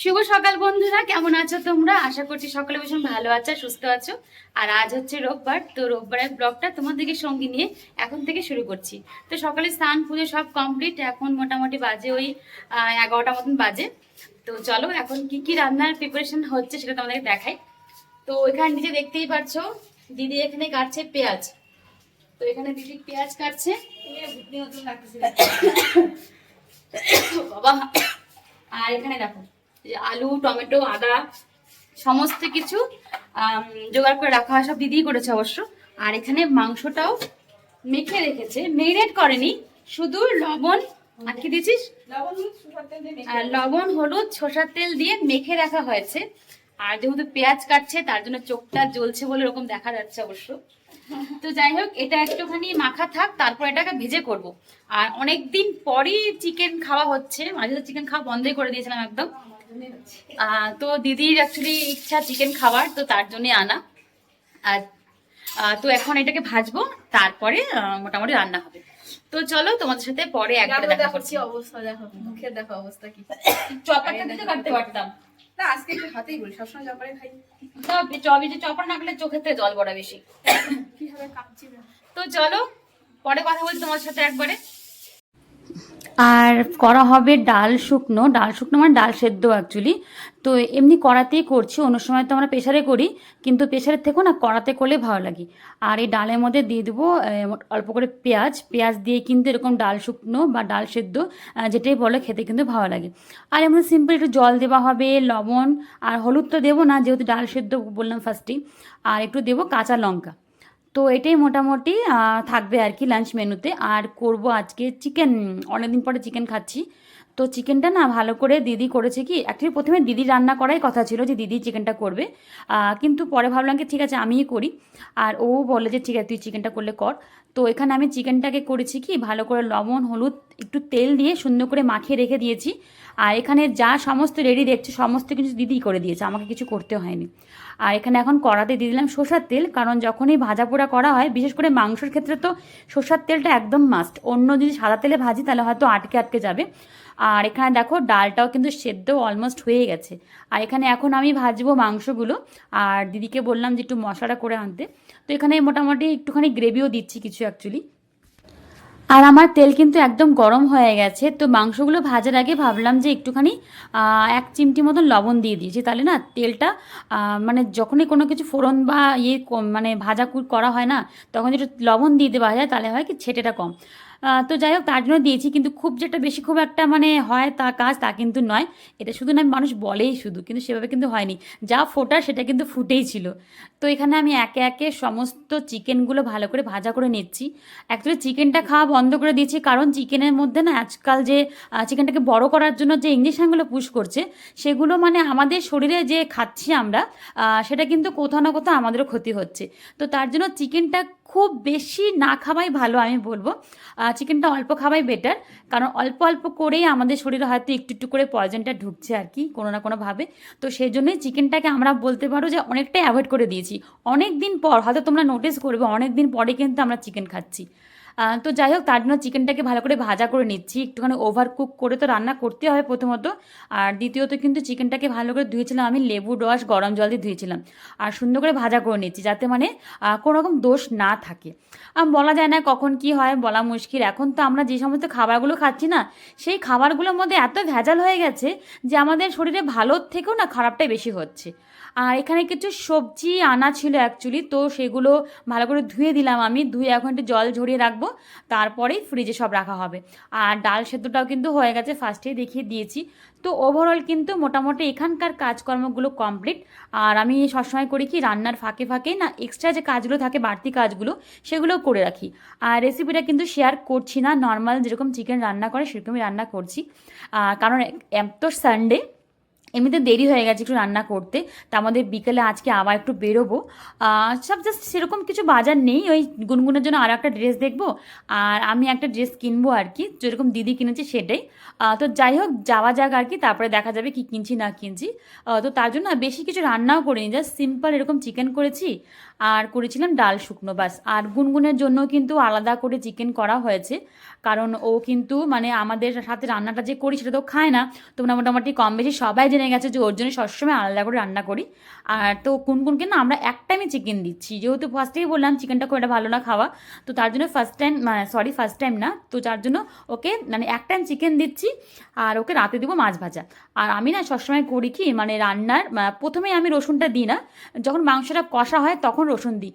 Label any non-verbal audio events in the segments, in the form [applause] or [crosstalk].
শুভ সকাল বন্ধুরা, কেমন আছো তোমরা? আশা করছি সকলে ভীষণ ভালো আছো, সুস্থ আছো। আর আজ হচ্ছে রোববার, তো রোববারের ব্লগটা তোমাদেরকে সঙ্গে নিয়ে এখন থেকে শুরু করছি। তো সকালে স্নান, পুজো সব কমপ্লিট এখন মোটামুটি বাজে ওই এগারোটা মতন বাজে। তো চলো, এখন কি কি রান্নার প্রিপারেশন হচ্ছে সেটা তোমাদেরকে দেখাই। তো এখানে নিচে দেখতেই পাচ্ছো দিদি এখানে কাটছে পেঁয়াজ। তো এখানে দিদি পেঁয়াজ কাটছে। [coughs] বাবা। আর এখানে দেখো যে আলু টমেটো আদা সমস্ত কিছু জোগাড় করে রাখা হয় সব দিদিই করেছে অবশ্য। আর এখানে মাংসটাও মেখে রেখেছে মেরিনেট করেনি শুধু লবণ আর কি দিয়েছিস? আর লবণ হলুদ সর্ষার তেল দিয়ে মেখে রাখা হয়েছে। আর যেহেতু পেঁয়াজ কাটছে তার জন্য চোখটা জ্বলছে বলে এরকম দেখা যাচ্ছে অবশ্য। তো যাই হোক এটা একটুখানি মাখা থাক তারপর এটাকে ভেজে করব। আর অনেকদিন পরই চিকেন খাওয়া হচ্ছে মাঝে তো চিকেন খাওয়া বন্ধই করে দিয়েছিলাম একদম। তো দিদির অ্যাকচুয়ালি ইচ্ছা চিকেন খাওয়ার তো তার জন্য আনা। আর তো এখন এটাকে ভাজবো তারপরে মোটামুটি রান্না হবে। তো চলো তোমাদের সাথে পরে একবারে দেখা করছি। অবস্থা দেখো মুখের দেখো অবস্থা কি। চপারটা দিতে কাটতে পারতাম। না আজকে একটু হাতেই বলি সবসময় জপারে খাই। চবি যে চপার না করলে চোখের থেকে জল পড়া বেশি। তো চলো, পরে কথা বলছি তোমার সাথে একবারে। আর করা হবে ডাল শুকনো। ডাল শুকনো মানে ডাল সেদ্ধ অ্যাকচুয়ালি তো এমনি কড়াতেই করছি। অন্য সময় তো আমরা প্রেশারে করি, কিন্তু প্রেশারের থেকেও না কড়াতে করলে ভালো লাগে। আর এই ডালের মধ্যে দিয়ে দেবো অল্প করে পেঁয়াজ। পেঁয়াজ দিয়ে কিন্তু এরকম ডাল শুকনো বা ডাল সেদ্ধ যেটাই বলে, খেতে কিন্তু ভালো লাগে। আর এমন সিম্পল একটু জল দেওয়া হবে, লবণ। আর হলুদ তো দেবো না, যেহেতু ডাল সেদ্ধ বললাম ফার্স্টেই আর একটু দেবো কাঁচা লঙ্কা। তো এটাই মোটামুটি থাকবে আর কি লাঞ্চ মেনুতে। আর করব আজকে চিকেন অনেকদিন পরে চিকেন খাচ্ছি। তো চিকেনটা না ভালো করে দিদি করেছে কি অ্যাকচুয়ালি প্রথমে দিদি রান্না করাই কথা ছিল যে দিদি চিকেনটা করবে। কিন্তু পরে ভাবলাম কি ঠিক আছে আমিই করি। আর ও বলে যে ঠিক আছে, তুই চিকেনটা করলে কর। তো এখানে আমি চিকেনটাকে করেছি কি, ভালো করে লবণ, হলুদ, একটু তেল দিয়ে সুন্দর করে মাখিয়ে রেখে দিয়েছি। আর এখানে যা সমস্ত রেডি দেখছে, সমস্ত কিছু দিদিই করে দিয়েছে, আমাকে কিছু করতে হয়নি। আর এখানে এখন কড়াতে দিয়ে দিলাম সর্ষার তেল, কারণ যখনই ভাজা পোড়া করা হয়, বিশেষ করে মাংসের ক্ষেত্রে তো সর্ষার তেলটা একদম মাস্ট অন্য যদি সাদা তেলে ভাজি, তাহলে হয়তো আটকে আটকে যাবে। আর এখানে দেখো, ডালটাও কিন্তু সেদ্ধ অলমোস্ট হয়ে গেছে। আর এখানে এখন আমি ভাজবো মাংসগুলো। আর দিদিকে বললাম যে একটু মশলাটা করে আনতে। তো এখানে মোটামুটি একটুখানি গ্রেভিও দিচ্ছি কিছু অ্যাকচুয়ালি আর আমার তেল কিন্তু একদম গরম হয়ে গেছে, তো মাংসগুলো ভাজার আগে ভাবলাম যে একটুখানি এক চিমটি মতন লবণ দিয়ে দিয়েছি। তাহলে না, তেলটা মানে যখনই কোনো কিছু ফোড়ন বা ইয়ে মানে ভাজা করা হয় না, তখন যেটা লবণ দিয়ে দেওয়া যায়, তাহলে হয় কি ছেটেটা কম। তো যাই হোক, তার জন্য দিয়েছি, কিন্তু খুব যেটা বেশি খুব একটা মানে হয় তা কাজ, তা কিন্তু নয়। এটা শুধু না, মানুষ বলেই শুধু, কিন্তু সেভাবে কিন্তু হয়নি। যা ফোটা, সেটা কিন্তু ফুটেই ছিল। তো এখানে আমি একে একে সমস্ত চিকেনগুলো ভালো করে ভাজা করে নিচ্ছি। অ্যাকচুয়ালি চিকেনটা খাওয়া বন্ধ করে দিয়েছি, কারণ চিকেনের মধ্যে না আজকাল যে চিকেনটাকে বড় করার জন্য যে ইঞ্জেকশনগুলো পুশ করছে, সেগুলো মানে আমাদের শরীরে যে খাচ্ছি আমরা সেটা কিন্তু কোথাও না কোথাও আমাদেরও ক্ষতি হচ্ছে। তো তার জন্য চিকেনটা খুব বেশি না খাওয়াই ভালো, আমি বলব। চিকেনটা অল্প খাওয়াই বেটার কারণ অল্প অল্প করেই আমাদের শরীরে হয়তো একটু একটু করে পয়জনটা ঢুকছে আর কি, কোনো না কোনোভাবে তো সেই জন্যই চিকেনটাকে আমরা বলতে পারো যে অনেকটাই অ্যাভয়েড করে দিয়েছি। অনেক দিন পর, হয়তো তোমরা নোটিস করবে অনেক দিন পরে কিন্তু আমরা চিকেন খাচ্ছি। তো যাই হোক, তার জন্য চিকেনটাকে ভালো করে ভাজা করে নিচ্ছি। একটুখানি ওভার কুক করে তো রান্না করতে হবে প্রথমত। আর দ্বিতীয়ত কিন্তু চিকেনটাকে ভালো করে ধুয়েছিলাম, আমি লেবু রস, গরম জল দিয়ে ধুয়েছিলাম। আর সুন্দর করে ভাজা করে নিচ্ছি, যাতে মানে কোনো রকম দোষ না থাকে। বলা যায় না কখন কি হয়, বলা মুশকিল। এখন তো আমরা যে সমস্ত খাবারগুলো খাচ্ছি না, সেই খাবারগুলোর মধ্যে এত ভেজাল হয়ে গেছে যে আমাদের শরীরে ভালোর থেকেও না খারাপটাই বেশি হচ্ছে। আর এখানে কিছু সবজি আনা ছিল অ্যাকচুয়ালি তো সেগুলো ভালো করে ধুয়ে দিলাম আমি। ধুয়ে এখন একটু জল ঝরিয়ে রাখব। তারপরেই ফ্রিজে সব রাখা হবে। আর ডাল সেদ্ধটাও কিন্তু হয়ে গেছে ফার্স্টেই দেখিয়ে দিয়েছি। তো ওভারঅল কিন্তু মোটামুটি এখানকার কাজকর্মগুলো কমপ্লিট আর আমি সবসময় করি কি, রান্নার ফাঁকে ফাঁকে না এক্সট্রা যে কাজগুলো থাকে, বাড়তি কাজগুলো সেগুলো করে রাখি। আর রেসিপিটা কিন্তু শেয়ার করছি না নর্মাল যেরকম চিকেন রান্না করে, সেরকমই রান্না করছি। কারণ এত সানডে এমনিতে দেরি হয়ে গেছে একটু রান্না করতে, তা আমাদের বিকেলে আজকে আবার একটু বেরোবো। সব জাস্ট সেরকম কিছু বাজার নেই, ওই গুনগুনের জন্য আরও একটা ড্রেস দেখব, আর আমি একটা ড্রেস কিনবো আর কি, যেরকম দিদি কিনেছে সেটাই। তো যাই হোক, যাওয়া যাক আর কি, তারপরে দেখা যাবে কি কিনছি না কিনছি। তো তার জন্য বেশি কিছু রান্নাও করিনি জাস্ট সিম্পল এরকম চিকেন করেছি, আর করেছিলাম ডাল শুকনো বাস আর গুনগুনের জন্য কিন্তু আলাদা করে চিকেন করা হয়েছে। কারণ ও কিন্তু মানে আমাদের সাথে রান্নাটা যে করি সেটা তো খায় না। তোমরা মোটামুটি কম বেশি সবাই জেনে গেছে যে ওর জন্য সবসময় আলাদা করে রান্না করি। আর তো কোন কোনকে না আমরা এক টাইমে চিকেন দিচ্ছি। যেহেতু ফার্স্টেই বললাম চিকেনটা খুব একটা ভালো না খাওয়া। তো তার জন্য ফার্স্ট টাইম মানে সরি ফার্স্ট টাইম না। তো যার জন্য ওকে মানে এক টাইম চিকেন দিচ্ছি আর ওকে রাতে দেবো মাছ ভাজা। আর আমি না সবসময় করি কি মানে রান্নার আহ, প্রথমেই আমি রসুনটা দিই না। যখন মাংসটা কষা হয় তখন রসুন দিই।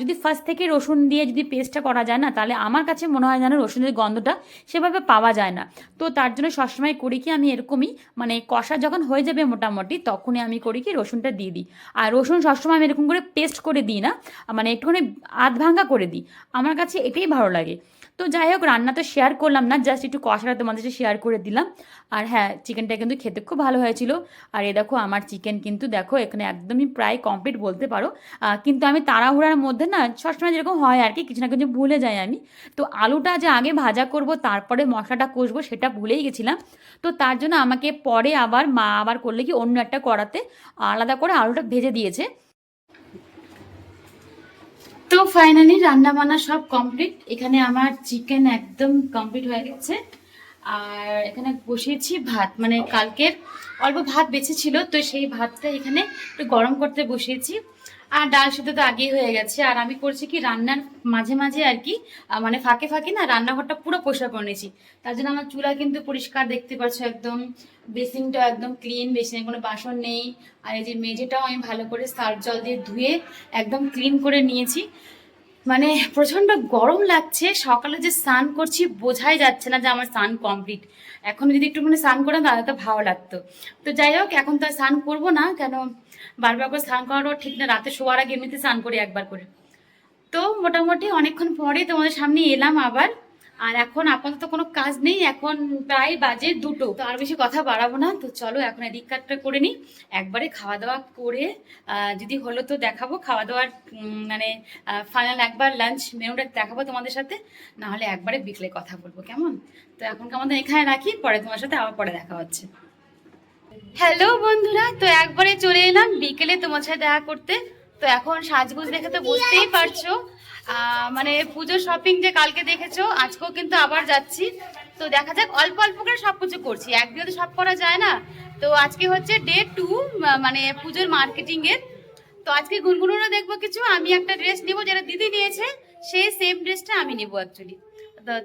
যদি ফার্স্ট থেকে রসুন দিয়ে যদি পেস্টটা করা যায় না তাহলে আমার কাছে মনে হয় যেন রসুনের গন্ধটা সেভাবে পাওয়া যায় না। তো তার জন্য সবসময় করি কি আমি এরকমই মানে কষা যখন হয়ে যাবে মোটামুটি তখনই আমি করি কি রসুনটা দিয়ে দিই। আর রসুন সবসময় আমি এরকম করে পেস্ট করে দিই না মানে একটুখানি আধ ভাঙ্গা করে দিই। আমার কাছে এটাই ভালো লাগে। তো যাই হোক, রান্না তো শেয়ার করলাম না জাস্ট একটু কষাটা তোমাদের সাথে শেয়ার করে দিলাম। আর হ্যাঁ চিকেনটা কিন্তু খেতে খুব ভালো হয়েছিল। আর এ দেখো, আমার চিকেন কিন্তু দেখো, এখানে একদমই প্রায় কমপ্লিট বলতে পারো। কিন্তু আমি তাড়াহুড়ার মধ্যে না, সবসময় যেরকম হয় আর কি, কিছু না কিছু ভুলে যাই আমি। তো আলুটা যে আগে ভাজা করব, তারপরে মশলাটা কষবো, সেটা ভুলেই গেছিলাম। তো তার জন্য আমাকে পরে আবার মা আবার করলে কি অন্য একটা কড়াতে আলাদা করে আলুটা ভেজে দিয়েছে। তো ফাইনালি রান্না বান্না সব কমপ্লিট এখানে আমার চিকেন একদম কমপ্লিট হয়ে গেছে। আর এখানে বসিয়েছি ভাত মানে কালকের অল্প ভাত বেঁচে ছিল, তো সেই ভাতটা এখানে একটু গরম করতে বসিয়েছি। আর ডাল সেদ্ধ তো আগেই হয়ে গেছে। আর আমি করছি কি, রান্নার মাঝে মাঝে আর কি মানে ফাঁকে ফাঁকে না রান্নাঘরটা পুরো পরিষ্কার করে নিয়েছি। তার জন্য আমার চুলা কিন্তু পরিষ্কার দেখতে পাচ্ছ একদম। বেসিনটা একদম ক্লিন বেসিনে কোনো বাসন নেই। আর এই যে মেঝেটাও আমি ভালো করে সার্ফ জল দিয়ে ধুয়ে একদম ক্লিন করে নিয়েছি। মানে প্রচণ্ড গরম লাগছে, সকালে যে স্নান করছি বোঝাই যাচ্ছে না যে আমার স্নান কমপ্লিট এখন যদি একটুখানি স্নান করতাম তাহলে তো ভালো লাগতো। তো যাই হোক, এখন তো আর স্নান করব না, কেন বারবার করে স্নান করাটাও ঠিক না, রাতে শোয়ার আগে এমনিতে স্নান করি একবার করে। তো মোটামুটি অনেকক্ষণ পরে তোমাদের সামনে এলাম আবার। আর এখন আপাতত কোনো কাজ নেই এখন প্রায় বাজে দুটো। তো আর বেশি কথা বাড়াবো না তো চলো এখন এদিক কাটটা করে নিই। একবারে খাওয়া দাওয়া করে যদি হলো তো দেখাবো। খাওয়া দাওয়ার মানে ফাইনাল একবার লাঞ্চ মেনুটা দেখাবো তোমাদের সাথে। না হলে একবারে বিকেলে কথা বলব কেমন? তো এখন আমাদের এখানে রাখি পরে তোমার সাথে আবার পরে দেখা হচ্ছে। হ্যালো বন্ধুরা তো একবারে চলে এলাম বিকেলে তোমার সাথে দেখা করতে। তো এখন সাজগুজ দেখে তো বুঝতেই পারছ। মানে পুজোর শপিং যে কালকে দেখেছ, আজকেও কিন্তু আবার যাচ্ছি। তো দেখা যাক, অল্প অল্প করে সব কিছু করছি। একদিনে তো সব করা যায় না? তো আজকে হচ্ছে ডে টু মানে পুজোর মার্কেটিং এর। তো আজকে গুনগুনেরও দেখব কিছু। আমি একটা ড্রেস নিব যেটা দিদি নিয়েছে, সেই সেম ড্রেসটা আমি নিব অ্যাকচুয়ালি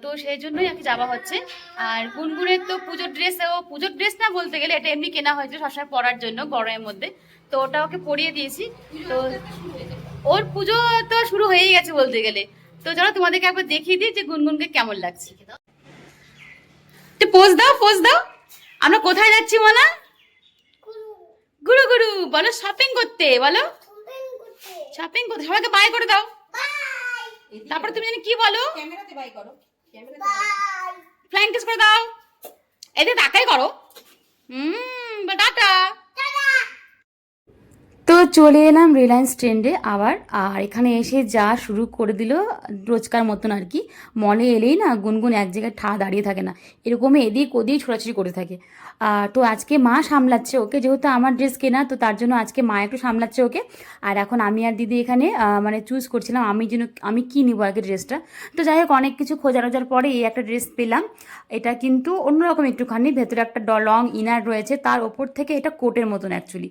তো সেই জন্যই আর কি যাওয়া হচ্ছে। আর গুনগুনের তো পুজোর ড্রেস ও পুজোর ড্রেস না বলতে গেলে, এটা এমনি কেনা হয়েছে সবসময় পরার জন্য, গরমের মধ্যে। তো ওটা ওকে পরিয়ে দিয়েছি। তো ওর পুজো তো শুরু হয়েই গেছে বলতে গেলে। তো চলো তোমাদেরকে একবার দেখিয়ে দিই যে গুনগুনকে কেমন লাগছে। তো পোজ দাও পোজ দাও। আমরা কোথায় যাচ্ছি মানা গুরু গুরু বলো শপিং করতে বলো। শপিং করতে সবাইকে বাই করে দাও। তারপর তুমি জানি কি বলো? ক্যামেরাতে বাই করো। ফ্লাইং টেস্ট করে। দাও। এদের তাকাই করো। হুম টাটা। চলে এলাম রিলায়েন্স ট্রেন্ডে আবার। আর এখানে এসে যা শুরু করে দিল রোজকার মতন আর কি। মলে এলেই না গুনগুন এক জায়গায় ঠা দাঁড়িয়ে থাকে না। এরকমই এদিক ওদিক ছোড়াছুড়ি করে থাকে। তো আজকে মা সামলাচ্ছে ওকে, যেহেতু আমার ড্রেস কেনা, তো তার জন্য আজকে মা একটু সামলাচ্ছে ওকে। আর এখন আমি আর দিদি এখানে মানে চুজ করছিলাম আমি যেন, আমি কি নিবো আগে ড্রেসটা। তো যাই হোক, অনেক কিছু খোঁজার খোঁজার পরে এই একটা ড্রেস পেলাম। এটা কিন্তু অন্যরকম একটুখানি, ভেতরে একটা লং ইনার রয়েছে। তার ওপর থেকে এটা কোটের মতন অ্যাকচুয়ালি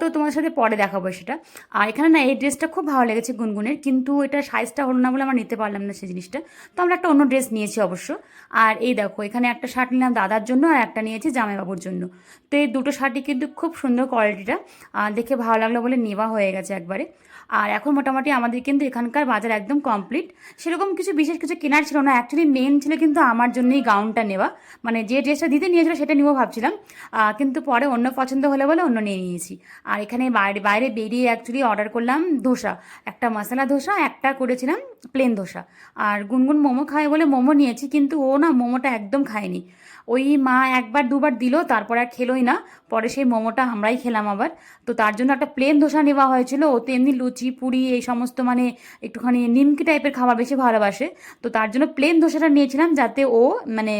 তো তোমার সাথে পরে দেখাবো সেটা। আর এখানে না, এই ড্রেসটা খুব ভালো লেগেছে গুনগুনের, কিন্তু এটা সাইজটা হলো না বলে আমরা নিতে পারলাম না সেই জিনিসটা। তো আমরা একটা অন্য ড্রেস নিয়েছি অবশ্য। আর এই দেখো, এখানে একটা শার্ট নিলাম দাদার জন্য আর একটা নিয়েছি জামাইবাবুর জন্য। তো এই দুটো শার্টই কিন্তু খুব সুন্দর কোয়ালিটিটা দেখে ভালো লাগল বলে নেওয়া হয়ে গেছে একবারে। আর এখন মোটামুটি আমাদের কিন্তু এখানকার বাজার একদম কমপ্লিট সেরকম কিছু বিশেষ কিছু কেনার ছিল না। অ্যাকচুয়ালি মেন ছিল কিন্তু আমার জন্যই গাউনটা নেওয়া। মানে যে ড্রেসটা দিতে নিয়েছিল সেটা নিয়েও ভাবছিলাম। কিন্তু পরে অন্য পছন্দ হলে বলে অন্য নিয়ে নিয়েছি। আর এখানে বাইরে বাইরে বেরিয়ে অ্যাকচুয়ালি অর্ডার করলাম ধোসা একটা মশলা ধোসা একটা করেছিলাম প্লেন ধোসা। আর গুনগুন মোমো খায় বলে মোমো নিয়েছি, কিন্তু ও না মোমোটা একদম খায়নি। ওই মা একবার দুবার দিল, তারপর আর খেলোই না। পরে সেই মোমোটা আমরাই খেলাম আবার। তো তার জন্য একটা প্লেন ধোসা নেওয়া হয়েছিল। ও তো এমনি লুচি, পুরি, এই সমস্ত মানে একটুখানি নিমকি টাইপের খাবার বেশি ভালোবাসে। তো তার জন্য প্লেন ধোসাটা নিয়েছিলাম যাতে ও মানে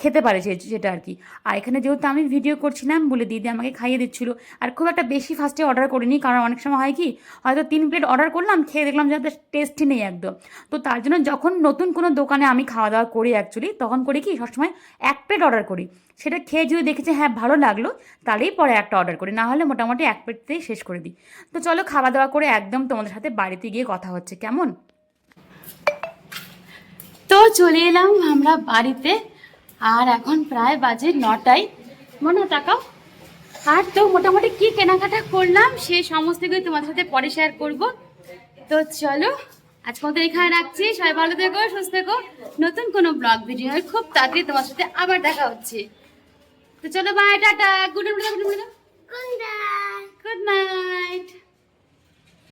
খেতে পারে সেটা আর কি। আর এখানে যেহেতু আমি ভিডিও করছিলাম, বলে দিদি আমাকে খাইয়ে দিচ্ছিল। আর খুব একটা বেশি ফার্স্টে অর্ডার করিনি, কারণ অনেক সময় হয় কি, হয়তো তিন প্লেট অর্ডার করলাম, খেয়ে দেখলাম যাতে টেস্টই নেই একদম। তো তার জন্য যখন নতুন কোনো দোকানে আমি খাওয়া দাওয়া করি অ্যাকচুয়ালি তখন করি কি সবসময় এক প্লেট অর্ডার করি। সেটা খেয়ে যদি দেখেছি হ্যাঁ ভালো লাগল, তাহলেই পরে একটা অর্ডার করি। না হলে মোটামুটি এক প্লেটতেই শেষ করে দিই। তো চলো খাওয়া দাওয়া করে একদম তোমাদের সাথে বাড়িতে গিয়ে কথা হচ্ছে, কেমন? তো চলে এলাম আমরা বাড়িতে, আর এখন প্রায় বাজে নটায়। মনে টাকাও আর তো মোটামুটি কি কেনাকাটা করলাম সেই সমস্ত কিছু তোমাদের সাথে পরে শেয়ার করব। তো চলো আজকে তো এখানে রাখছি। সবাই ভালো থেকো সুস্থ থেকো। নতুন কোনো ব্লগ ভিডিও হয় খুব তাড়াতাড়ি তোমার সাথে আবার দেখা হচ্ছে। তো চলো bye tata. Good night good night